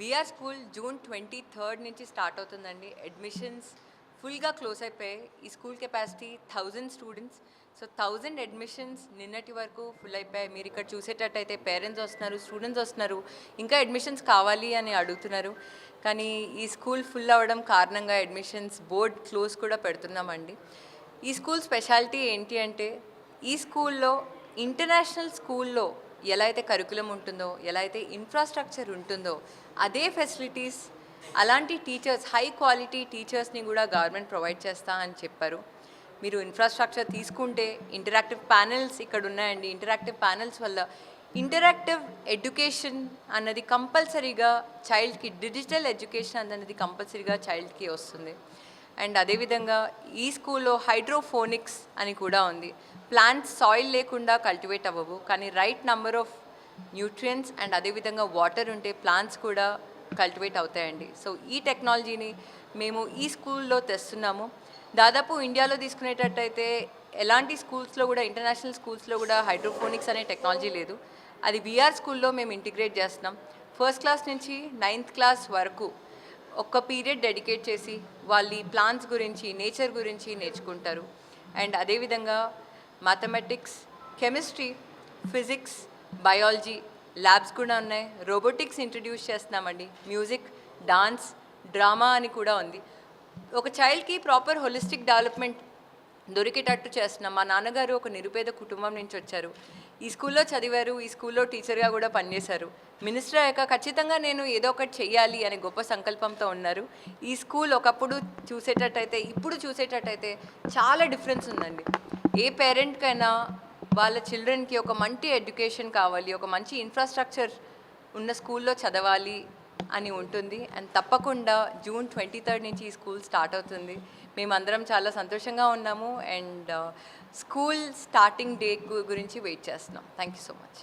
VR school June twenty third నుంచి start అవుతుందండి. Admissions ఫుల్గా క్లోజ్ అయిపోయాయి. ఈ school capacity thousand students. So thousand admissions నిన్నటి వరకు ఫుల్ అయిపోయాయి. మీరు ఇక్కడ చూసేటట్టయితే పేరెంట్స్ వస్తున్నారు స్టూడెంట్స్ వస్తున్నారు. ఇంకా అడ్మిషన్స్ కావాలి అని అడుగుతున్నారు. కానీ ఈ స్కూల్ ఫుల్ అవ్వడం కారణంగా అడ్మిషన్స్ బోర్డ్ క్లోజ్ కూడా పెడుతున్నామండి. ఈ స్కూల్ స్పెషాలిటీ ఏంటి అంటే ఈ స్కూల్లో ఇంటర్నేషనల్ స్కూల్లో ఎలా అయితే కరికులం ఉంటుందో ఎలా అయితే ఇన్ఫ్రాస్ట్రక్చర్ ఉంటుందో అదే ఫెసిలిటీస్ అలాంటి టీచర్స్ హై క్వాలిటీ టీచర్స్ని కూడా గవర్నమెంట్ ప్రొవైడ్ చేస్తా అని చెప్పారు. మీరు ఇన్ఫ్రాస్ట్రక్చర్ తీసుకుంటే ఇంటరాక్టివ్ ప్యానెల్స్ ఇక్కడ ఉన్నాయండి. ఇంటరాక్టివ్ ప్యానెల్స్ వల్ల ఇంటరాక్టివ్ ఎడ్యుకేషన్ అన్నది కంపల్సరీగా చైల్డ్కి డిజిటల్ ఎడ్యుకేషన్ అన్నది కంపల్సరీగా చైల్డ్కి వస్తుంది. అండ్ అదేవిధంగా ఈ స్కూల్లో హైడ్రోఫోనిక్స్ అని కూడా ఉంది. ప్లాంట్స్ సాయిల్ లేకుండా కల్టివేట్ అవ్వవు కానీ right number of nutrients and అదేవిధంగా వాటర్ ఉంటే ప్లాంట్స్ కూడా కల్టివేట్ అవుతాయండి. సో ఈ టెక్నాలజీని మేము ఈ స్కూల్లో తెస్తున్నాము. దాదాపు ఇండియాలో తీసుకునేటట్టయితే ఎలాంటి స్కూల్స్లో కూడా ఇంటర్నేషనల్ స్కూల్స్లో కూడా హైడ్రోఫోనిక్స్ అనే టెక్నాలజీ లేదు. అది విఆర్ స్కూల్లో మేము ఇంటిగ్రేట్ చేస్తున్నాం. ఫస్ట్ క్లాస్ నుంచి నైన్త్ క్లాస్ వరకు ఒక్క పీరియడ్ డెడికేట్ చేసి వాళ్ళ ప్లాన్స్ ప్లాంట్స్ గురించి నేచర్ గురించి నేర్చుకుంటారు. అండ్ అదేవిధంగా mathematics chemistry physics biology labs కూడా ఉన్నాయి. రోబోటిక్స్ ఇంట్రడ్యూస్ చేస్తున్నామండి. మ్యూజిక్ డాన్స్ డ్రామా అని కూడా ఉంది. ఒక చైల్డ్కి ప్రాపర్ హోలిస్టిక్ డెవలప్మెంట్ దొరికేటట్టు చేస్తున్నాం. మా నాన్నగారు ఒక నిరుపేద కుటుంబం నుంచి వచ్చారు. ఈ స్కూల్లో చదివారు ఈ స్కూల్లో టీచర్గా కూడా పనిచేశారు. మినిస్టర్ అయ్యాక ఖచ్చితంగా నేను ఏదో ఒకటి చెయ్యాలి అనే గొప్ప సంకల్పంతో ఉన్నారు. ఈ స్కూల్ ఒకప్పుడు చూసేటట్టయితే ఇప్పుడు చూసేటట్టయితే చాలా డిఫరెన్స్ ఉందండి. ఏ పేరెంట్కైనా వాళ్ళ చిల్డ్రన్కి ఒక మంచి ఎడ్యుకేషన్ కావాలి ఒక మంచి ఇన్ఫ్రాస్ట్రక్చర్ ఉన్న స్కూల్లో చదవాలి అని ఉంటుంది. అండ్ తప్పకుండా జూన్ ట్వంటీ థర్డ్ నుంచి ఈ స్కూల్ స్టార్ట్ అవుతుంది. మేమందరం చాలా సంతోషంగా ఉన్నాము. అండ్ స్కూల్ స్టార్టింగ్ డే గురించి వెయిట్ చేస్తున్నాం. Thank you so much